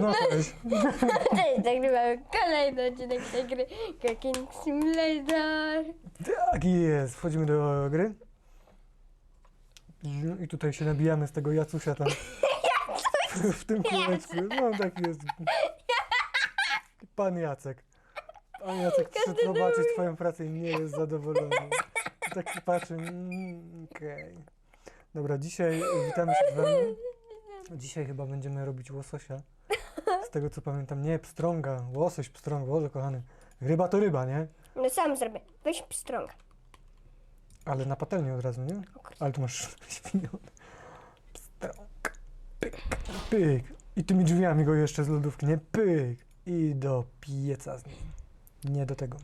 No weź. Cześć, nagrywamy kolejny odcinek tej gry Cooking Simulator. Tak jest, wchodzimy do gry. I tutaj się nabijamy z tego Jacusia tam. W tym kółeczku. No tak jest. Pan Jacek. Pan Jacek chce zobaczyć twoją pracę i nie jest zadowolony. Tak patrzy. mm, Okej. Dobra, dzisiaj witamy się z wami. Dzisiaj chyba będziemy robić łososia. Z tego co pamiętam. Nie, pstrąga. Łosoś, pstrąg. Boże kochany. Ryba to ryba, nie? No sam zrobię. Weź pstrąga. Ale na patelnię od razu, nie? Ale tu masz świniony. Pstrąg. Pyk, pyk. I tymi drzwiami go jeszcze z lodówki, nie? Pyk. I do pieca z nim. Nie do tego.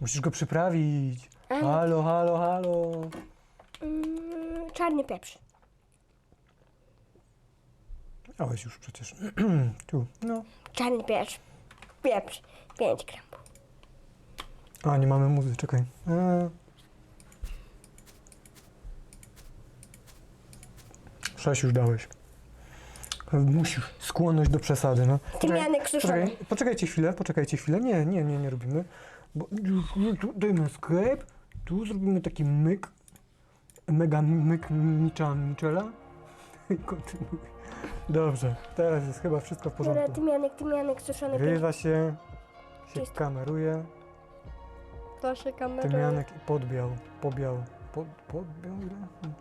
Musisz go przyprawić. Halo, halo, halo. Mm, czarny pieprz. Miałeś już przecież. tu, no. Czarny pieprz. Pieprz. 5 gram. A, nie mamy muzy, czekaj. Eee. Sześć już dałeś. Musisz. Skłonność do przesady, no. Suszony. Poczekaj, poczekajcie chwilę, poczekajcie chwilę. Nie, nie, nie, nie robimy. Bo tu dajmy Skype, tu zrobimy taki myk. Mega myk Micza Michela. I kontynuuj. Dobrze, teraz jest chyba wszystko w Dobra, porządku. tymianek, tymianek suszony. Grywa się, się Czysto. kameruje. Proszę kamerę. Tymianek i podbiał, pobiał, pod, podbiał ile? Hmm.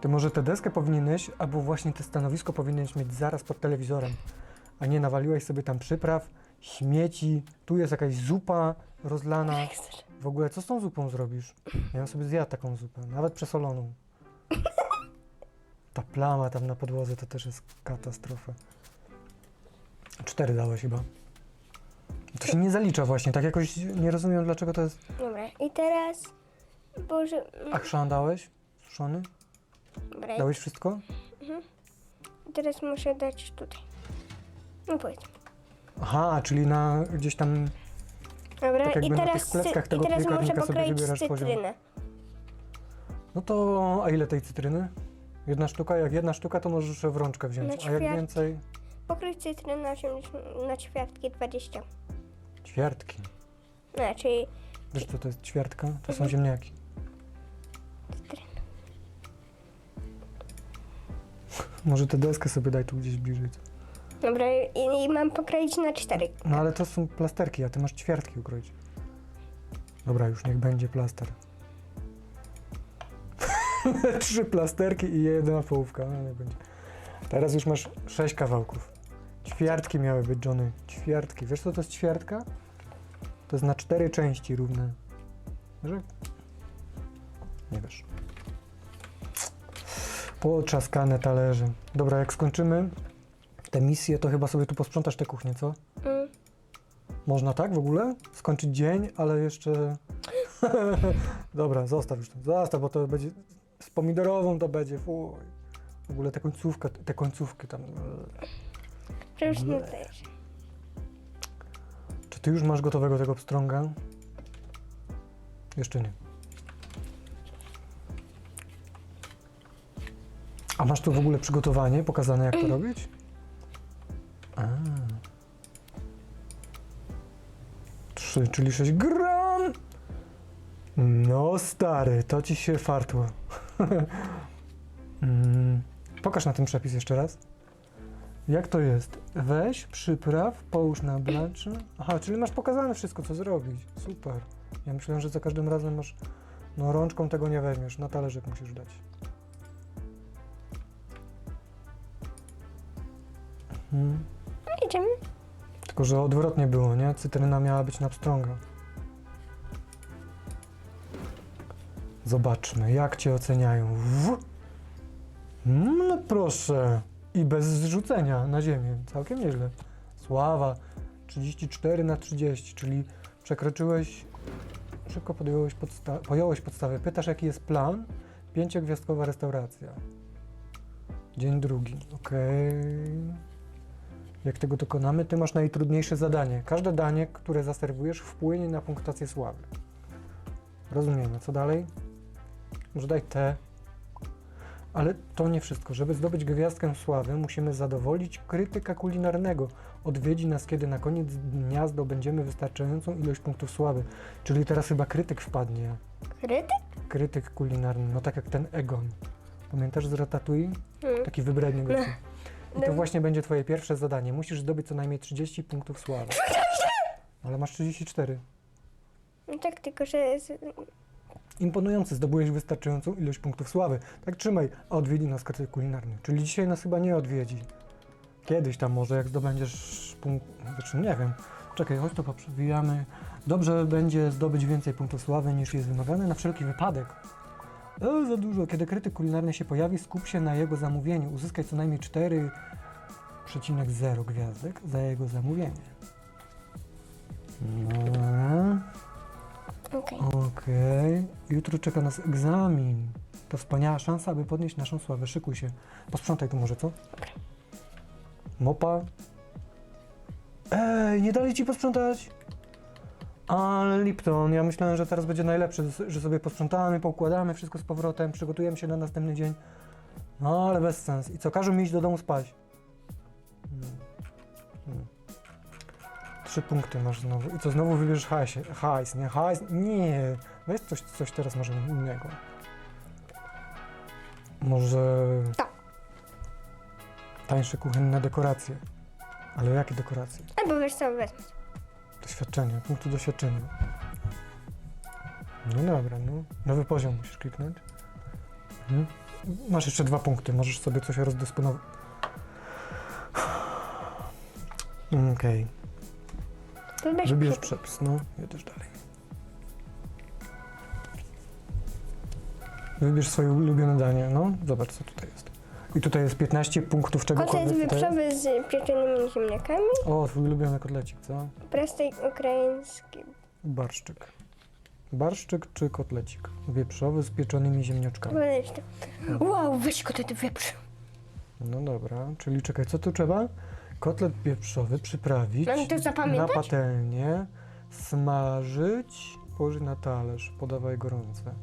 Ty może tę deskę powinieneś, albo właśnie to stanowisko powinieneś mieć zaraz pod telewizorem, a nie nawaliłeś sobie tam przypraw, śmieci, tu jest jakaś zupa rozlana. W ogóle co z tą zupą zrobisz? Ja bym sobie zjadł taką zupę, nawet przesoloną. Ta plama tam na podłodze to też jest katastrofa. Cztery dałeś chyba. To się nie zalicza właśnie, tak jakoś nie rozumiem dlaczego to jest... Dobra, i teraz... Boże... mm, A chrzan dałeś? Suszony? Dobra, Dałeś wszystko? i teraz muszę dać tutaj. No powiedz. Aha, czyli na gdzieś tam... Dobra, Tak jakby i na teraz, tych tego i teraz muszę piekarnika sobie pokroić wybierasz poziom. cytrynę. No to... A ile tej cytryny? Jedna sztuka? Jak jedna sztuka, to możesz w rączkę wziąć. A jak ćwiart. więcej? Pokroić cytrynę na, 80 na ćwiartki 20. Ćwiartki. No, czyli Wiesz co to jest ćwiartka? To Mhm. są ziemniaki. cytryna. Może tę deskę sobie daj tu gdzieś bliżej. Dobra, i, i mam pokroić na 4. No ale to są plasterki, a ty masz ćwiartki ukroić. Dobra, już niech będzie plaster. Trzy plasterki i jedna połówka. No, nie będzie. Teraz już masz sześć kawałków. Ćwiartki miały być, Johnny. Ćwiartki. Wiesz co to jest ćwiartka? To jest na cztery części równe. Wiesz? Nie wiesz. Potrzaskane talerze. Dobra, jak skończymy tę misję, to chyba sobie tu posprzątasz tę kuchnię, co? Mm. Można tak w ogóle? Skończyć dzień, ale jeszcze... Dobra, zostaw już to. Zostaw, bo to będzie... Pomidorową to będzie, fuj. W ogóle tę końcówkę, te końcówki tam... Przecież nie Ble. dajesz. Czy ty już masz gotowego tego pstrąga? Jeszcze nie. A masz tu w ogóle przygotowanie pokazane, jak to robić? A. Trzy, czyli 6 gram. No stary, to ci się fartło. mm. Pokaż na tym przepis jeszcze raz. Jak to jest? Weź, przypraw, połóż na blanczy. Aha, czyli masz pokazane wszystko, co zrobić. Super. Ja myślałem, że za każdym razem masz... No rączką tego nie weźmiesz, na talerzyk musisz dać. Mhm. No, idziemy. Tylko, że odwrotnie było, nie? Cytryna miała być na pstrąga. Zobaczmy, jak cię oceniają. W... Mm, No proszę. I bez zrzucenia na ziemię. Całkiem nieźle. Sława. 34 na 30, czyli przekroczyłeś, szybko podjąłeś, podsta- pojąłeś podstawę. Pytasz, jaki jest plan? Pięciogwiazdkowa restauracja. Dzień drugi. Okej. Jak tego dokonamy, ty masz najtrudniejsze zadanie. Każde danie, które zaserwujesz, wpłynie na punktację sławy. Rozumiemy. Co dalej? Może daj te. Ale to nie wszystko. Żeby zdobyć gwiazdkę sławy, musimy zadowolić krytyka kulinarnego. Odwiedzi nas, kiedy na koniec dnia zdobędziemy wystarczającą ilość punktów sławy. Czyli teraz chyba krytyk wpadnie. Krytyk? Krytyk kulinarny, no tak jak ten Egon. Pamiętasz z Ratatouille? Hmm. Taki wybredny gościu. I to No. właśnie będzie twoje pierwsze zadanie. Musisz zdobyć co najmniej 30 punktów sławy. Ale masz 34. No tak, tylko że... Z... Imponujący, zdobyłeś wystarczającą ilość punktów sławy. Tak trzymaj, a odwiedzi nas krytyk kulinarny. Czyli dzisiaj nas chyba nie odwiedzi. Kiedyś tam może, jak zdobędziesz punkt... Znaczy, nie wiem. Czekaj, chodź to poprzewijamy. Dobrze będzie zdobyć więcej punktów sławy niż jest wymagane na wszelki wypadek. E, za dużo. Kiedy krytyk kulinarny się pojawi, skup się na jego zamówieniu. Uzyskaj co najmniej 4,0 gwiazdek za jego zamówienie. Dobra. Okej. Okej. Jutro czeka nas egzamin. To wspaniała szansa, aby podnieść naszą sławę. Szykuj się. Posprzątaj tu może, co? Mopa. Ej, nie dali ci posprzątać? Ale Lipton, ja myślałem, że teraz będzie najlepsze, że sobie posprzątamy, poukładamy wszystko z powrotem, przygotujemy się na następny dzień. No, ale bez sens. I co, każą mi iść do domu spać. Trzy punkty masz znowu. I co, znowu wybierzesz hajs, hajs nie? Hajs? Nie. Weź coś, coś teraz może innego. Może... Tak. Tańsze kuchenne dekoracje. Ale jakie dekoracje? Albo wiesz co, wezmę. Doświadczenie, punktu doświadczenia. No dobra, no. Nowy poziom musisz kliknąć. Mhm. Masz jeszcze dwa punkty, możesz sobie coś rozdysponować. Okej, Wybierz przy- przepis, no, jedziesz dalej. Wybierz swoje ulubione danie, no, zobacz co tutaj jest. I tutaj jest 15 punktów Kotlet czegokolwiek. tutaj. wieprzowy z pieczonymi ziemniakami, O, twój ulubiony kotlecik, co? prosty ukraiński. Barszczyk. Barszczyk czy kotlecik? Wieprzowy z pieczonymi ziemniaczkami. Wow, weź kotlet wieprz. No dobra, czyli czekaj, co tu trzeba? Kotlet wieprzowy przyprawić Mam to na zapamiętać? patelnię, smażyć, położyć na talerz, podawaj gorące.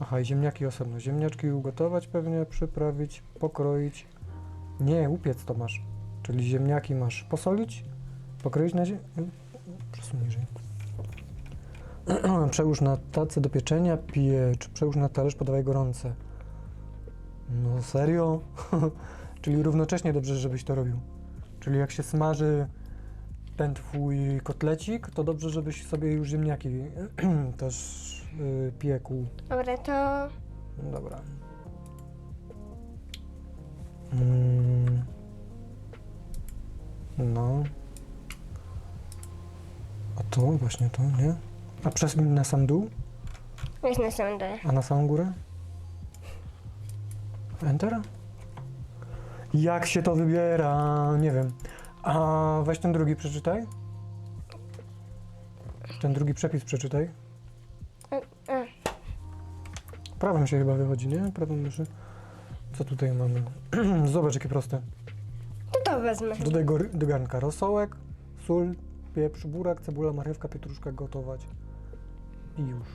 Aha, i ziemniaki osobno. Ziemniaczki ugotować pewnie, przyprawić, pokroić. Nie, upiec to masz. Czyli ziemniaki masz posolić, pokroić na ziemi... Przesuń niżej. Przełóż na tacę do pieczenia, piecz. Przełóż na talerz, podawaj gorące. No serio? Czyli równocześnie dobrze, żebyś to robił. Czyli jak się smaży ten twój kotlecik, to dobrze, żebyś sobie już ziemniaki też y, piekł. Dobra, to Dobra. Mm. No. A to właśnie to, nie? A przesuń na sam dół, weź na samym dole. a na samą górę? Enter? Jak się to wybiera? Nie wiem. A weź ten drugi przeczytaj. Ten drugi przepis przeczytaj. Prawym się chyba wychodzi, nie? Prawą myszy. Co tutaj mamy? Zobacz, jakie proste. to to wezmę. Dodaj go, do garnka rosołek, sól, pieprz, burak, cebula, marchewka, pietruszka gotować. I już.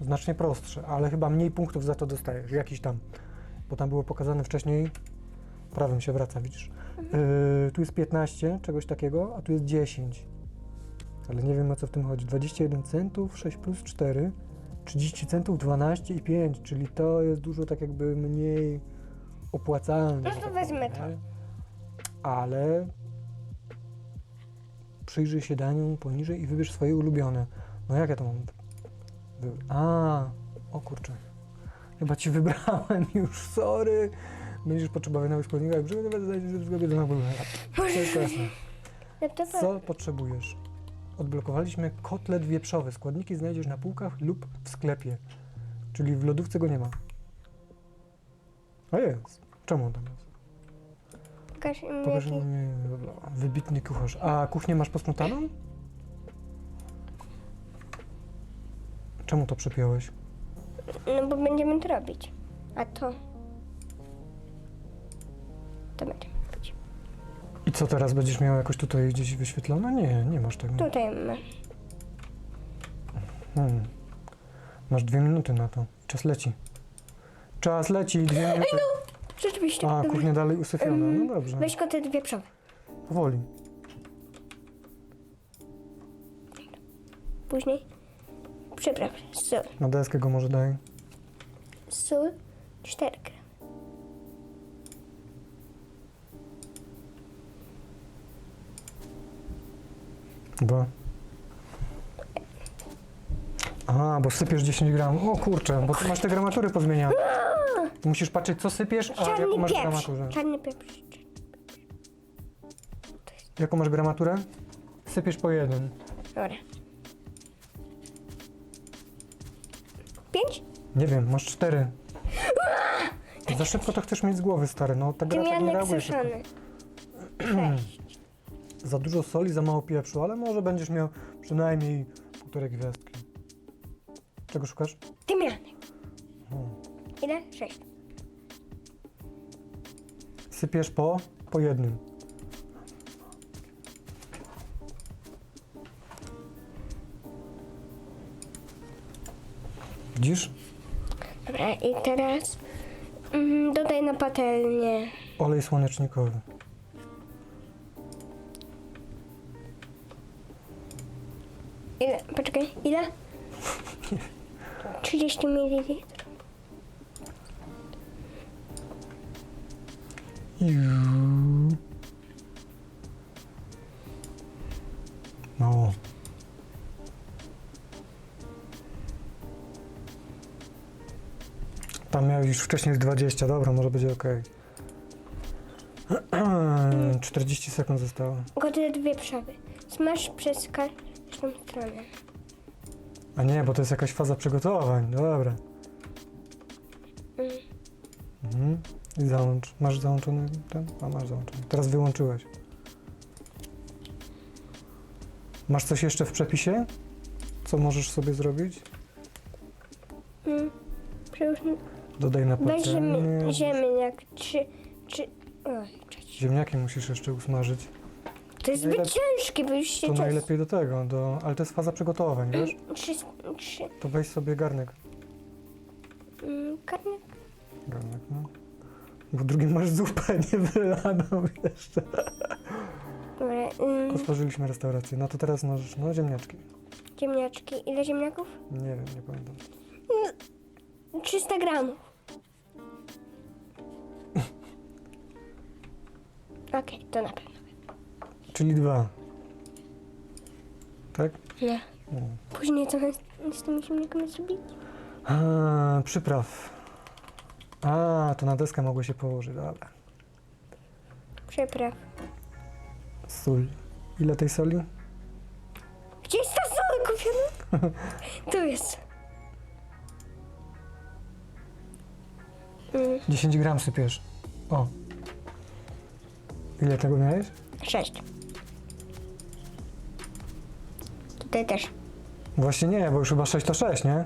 Znacznie prostsze, ale chyba mniej punktów za to dostajesz. Jakiś tam. Bo tam było pokazane wcześniej. Prawym się wraca, widzisz? Yy, tu jest 15, czegoś takiego, a tu jest 10. Ale nie wiem o co w tym chodzi. 21 centów, 6 plus 4. 30 centów, 12 i 5, czyli to jest dużo tak jakby mniej opłacalne. No że to tak powiem, nie? Ale przyjrzyj się daniu poniżej i wybierz swoje ulubione. No jak ja to mam? A, o kurczę. Chyba ci wybrałem już, sorry. Będziesz potrzebował nowych składników, jak przygotować zdajcie się wszystko do Wszystko jasne. To. Co potrzebujesz? Odblokowaliśmy kotlet wieprzowy. Składniki znajdziesz na półkach lub w sklepie. Czyli w lodówce go nie ma. A jest. Czemu on tam jest? Pokaż mi Pokaż jaki. mi wybitny kucharz. A kuchnię masz posprzątaną? Czemu to przepiąłeś? No bo będziemy to robić. A to... To będziemy robić. I co teraz będziesz miał jakoś tutaj gdzieś wyświetlone? Nie, nie masz tego. Tutaj mamy. Hmm. Masz dwie minuty na to. Czas leci. Czas leci, dwie minuty. Rzeczywiście. A, Dobra. kuchnia dalej usyfiona. No dobrze. Weź dwie przowy. Powoli. Później przypraw. Sól. Na deskę go może daj. Sól. Cztery Dwa. Aha, bo sypiesz 10 gram. O kurczę, bo ty masz te gramatury pozmieniane. Musisz patrzeć, co sypiesz, a jaką Czarny masz pieprz. gramaturę. Czarny pieprz. Jaką masz gramaturę? Sypiesz po jeden. Dobra. Pięć? Nie wiem, masz cztery. Za szybko to chcesz mieć z głowy, stary. No, ta gra tak nie Tymianek reaguje szybko. suszony. Sześć. Za dużo soli, za mało pieprzu, ale może będziesz miał przynajmniej półtorej gwiazdki. Czego szukasz? Tymianek. O. Ile? Sześć. Sypiesz po, po jednym. Widzisz? Dobra, i teraz mm, dodaj na patelnię. Olej słonecznikowy. 30 ml. Iu. No. Tam miałeś już wcześniej z 20, dobra, może będzie ok. 40 sekund zostało. Gotuję dwie przowy. Smaż przez każdą stronę. A nie, bo to jest jakaś faza przygotowań. Dobra. Mm. Mhm. I załącz. Masz załączony ten? A masz załączony. Teraz wyłączyłeś. Masz coś jeszcze w przepisie? Co możesz sobie zrobić? Mm. Przyłóż, Dodaj na weź ziemi, patelnię. ziemniak. Trzy, trzy... Oj. Ziemniaki musisz jeszcze usmażyć. To jest zbyt Najlepiej- ciężkie, bo już się To czas... najlepiej do tego, do... ale to jest faza przygotowań, wiesz? Trzy, trzy... To weź sobie garnek. Mm. Garnek, no. Bo drugim masz zupę nie wylaną jeszcze. Dobra, mm, Otworzyliśmy restaurację. No to teraz możesz, no ziemniaczki. ziemniaczki. Ile ziemniaków? Nie wiem, nie pamiętam. 300 gramów. Okej, to na pewno czyli dwa. Tak? Nie. Później co my z tym silnikiem zrobić? A, przypraw. A, to na deskę mogło się położyć, ale. Przypraw. Sól. Ile tej soli? Gdzie jest ta sól kupiona? tu jest. Mm. 10 gram sypiesz. O. Ile tego miałeś? 6. Ty też. Właśnie nie, bo już chyba 6 to 6, nie?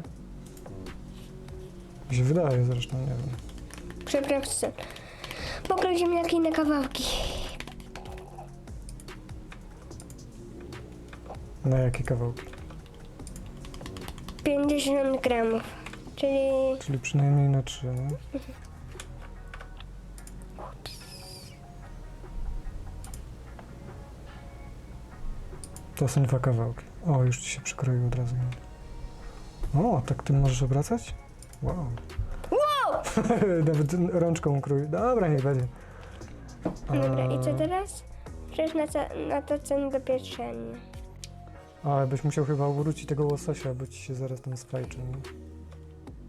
Mi się wydaje zresztą, nie wiem. Przepraszam. Pokroj ziemniaki na kawałki. Na jakie kawałki? 50 gramów. Czyli Czyli przynajmniej na 3, nie? To są dwa kawałki. O, już ci się przykroił od razu. O, tak tym możesz obracać? Wow. Wow! Nawet rączką krój. Dobra, niech będzie. Dobra, i co A, teraz? Przecież na, na to cen do pieczenia. Ale byś musiał chyba obrócić tego łososia, bo ci się zaraz tam sfajczy. Nie?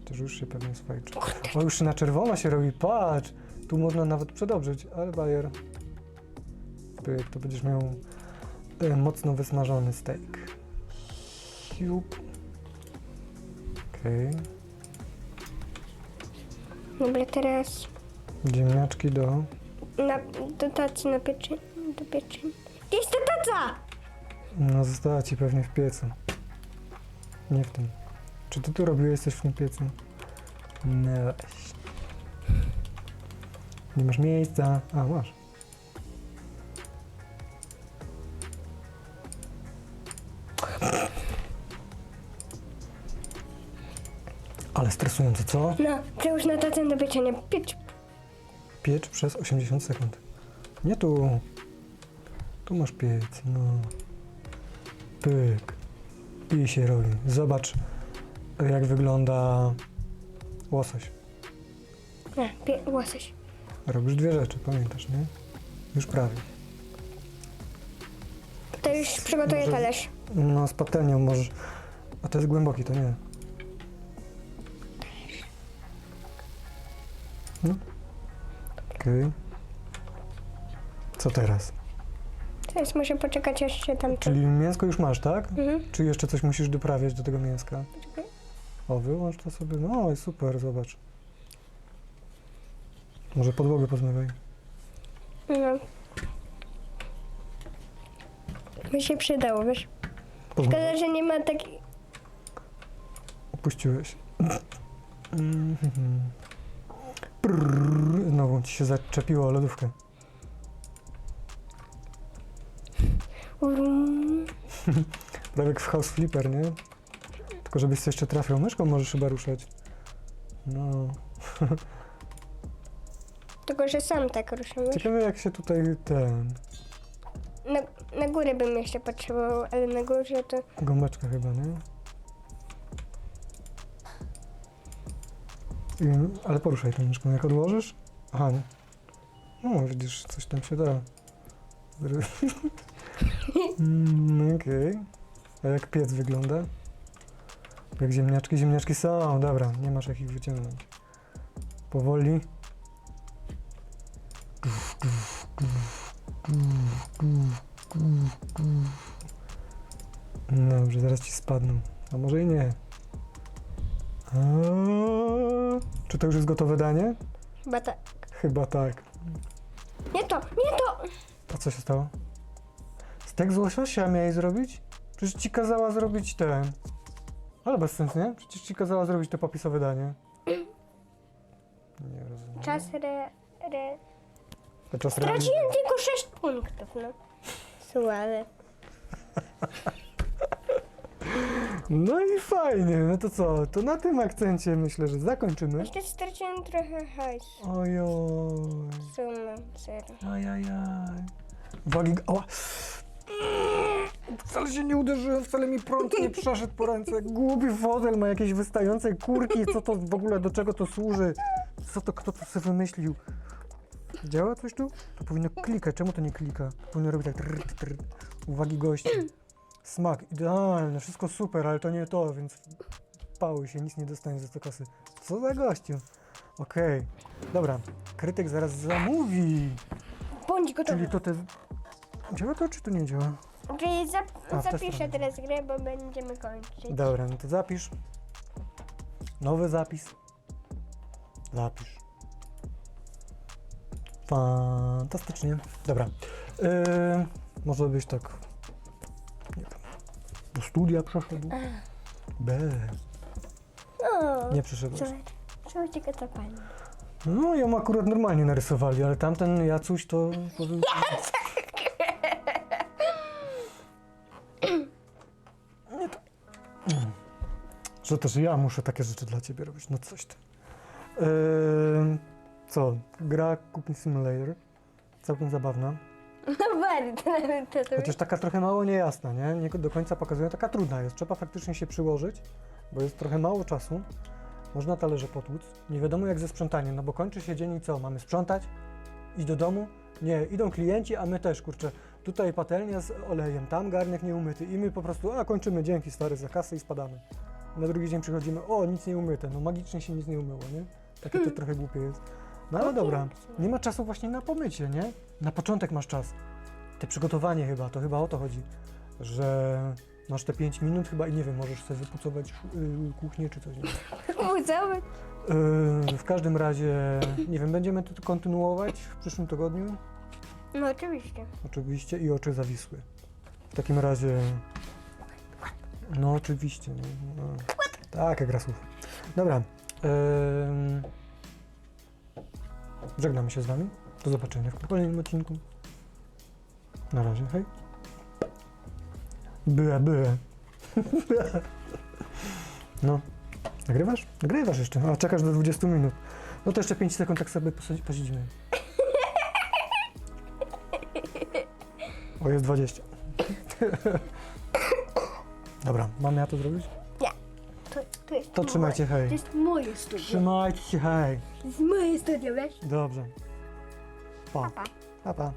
Też już się pewnie sfajczy. O, już na czerwono się robi, patrz! Tu można nawet przedobrzyć, ale bajer. Pyk, to będziesz miał e, mocno wysmażony steak. Cube. Okej. Dobra, teraz Ziemniaczki do... na, do tacy na pieczenie. Do pieczenia. Gdzie jest ta taca? No została ci pewnie w piecu. Nie w tym. Czy ty tu robiłeś coś w tym piecu? No weź. Nie masz miejsca. A, masz. Ale stresujące, co? No, przyłóż na tacę do pieczenia. Piecz. Piecz przez 80 sekund. Nie tu. Tu masz piec, no. Pyk. I się robi. Zobacz, jak wygląda łosoś. Nie, pie, łosoś. Robisz dwie rzeczy, pamiętasz, nie? Już prawie. To już przygotuję Może- talerz. No, z patelnią możesz. A to jest głęboki, to nie. Okej. Co teraz? Teraz muszę poczekać jeszcze tam. Czyli mięsko już masz, tak? Mhm. Czy jeszcze coś musisz doprawiać do tego mięska? Poczekaj. O, wyłącz to sobie. No, i super, zobacz. Może podłogę pozmywaj. No. Mi się przydało, wiesz? Pozmywaj. Szkoda, że nie ma takiej... Opuściłeś. Mhm. Ci się zaczepiło o lodówkę. Urum. Prawie jak w House Flipper, nie? Tylko żebyś sobie jeszcze trafiał. Myszką możesz chyba ruszać. No. Tylko, że sam tak ruszam, wiesz? Ciekawe jak się tutaj ten... Na, na górę bym jeszcze potrzebował, ale na górze to... Gąbeczka chyba, nie? I, ale poruszaj tą myszką. Jak odłożysz? Aha, nie. No, widzisz, coś tam się da. Mm, Okej. A jak piec wygląda? Jak ziemniaczki? Ziemniaczki są, dobra, nie masz jak ich wyciągnąć. Powoli. Dobrze, zaraz ci spadną. A może i nie. A, czy to już jest gotowe danie? Chyba tak. Chyba tak. Nie to, nie to! A co się stało? Stek z łososia miałeś zrobić? Przecież ci kazała zrobić ten. Ale bez sensu, nie? Przecież ci kazała zrobić to popisowe danie. Nie rozumiem. Czas re... re... To czas Straciłem tylko 6 punktów, no. Słabe. No i fajnie, no to co? To na tym akcencie myślę, że zakończymy. Jeszcze straciłem trochę hajsu. Ojoj. Sumę, zero. Ajajaj. Uwagi, ała. Wcale się nie uderzyłem, wcale mi prąd nie przeszedł po ręce. Głupi fotel ma jakieś wystające kurki. Co to w ogóle, do czego to służy? Co to, kto to sobie wymyślił? Działa coś tu? To powinno klikać. Czemu to nie klika? Powinno robić tak. Trrr, trrr. Uwagi gości. Smak idealny, wszystko super, ale to nie to, więc pały się, nic nie dostanie za to kasy. Co za gościu? Okej, dobra. Krytyk zaraz zamówi. Bądź Czyli gotowy. to te... Działa to, czy to nie działa? Czyli zap A, w tę zapiszę stronę. teraz grę, bo będziemy kończyć. Dobra, no to zapisz. Nowy zapis. Zapisz. Fantastycznie. Dobra. Yy, może byś tak... Studia przeszedł? B. O, Nie przeszedłeś. co cię to pani? No, ją akurat normalnie narysowali, ale tamten Jacuś to... powiem- Nie to... Że też ja muszę takie rzeczy dla ciebie robić, no coś ty. Yy, co? Gra Cooking Simulator. Całkiem zabawna. No bardzo, to, to, Chociaż taka trochę mało niejasna, nie? Nie do końca pokazuje, taka trudna jest. Trzeba faktycznie się przyłożyć, bo jest trochę mało czasu. Można talerze potłuc. Nie wiadomo jak ze sprzątaniem, no bo kończy się dzień i co? Mamy sprzątać? Iść do domu? Nie, idą klienci, a my też, kurczę. Tutaj patelnia z olejem, tam garnek nieumyty i my po prostu, a kończymy, dzięki stary za kasę i spadamy. Na drugi dzień przychodzimy, o, nic nie umyte, no magicznie się nic nie umyło, nie? Takie to trochę głupie jest. No ale dobra, nie ma czasu właśnie na pomycie, nie? Na początek masz czas. Te przygotowanie chyba, to chyba o to chodzi, że masz te 5 minut chyba i nie wiem, możesz sobie wypucować yy, kuchnię czy coś. Nie? Yy, w każdym razie, nie wiem, będziemy to kontynuować w przyszłym tygodniu, No oczywiście. oczywiście, i oczy zawisły. W takim razie, no oczywiście, no, no. tak, jak gra słów. Dobra, yy, żegnamy się z wami, do zobaczenia w kolejnym odcinku. Na razie, hej. Była, była. No, Nagrywasz? Nagrywasz jeszcze. A, czekasz do 20 minut. No to jeszcze 5 sekund tak sobie posiedzimy. O, jest 20. Dobra, mam ja to zrobić? To, jest To moje. trzymajcie hej. To jest moje studio. Trzymajcie się hej. To jest moje studio, wiesz? Dobrze. Pa. Pa. Pa, pa.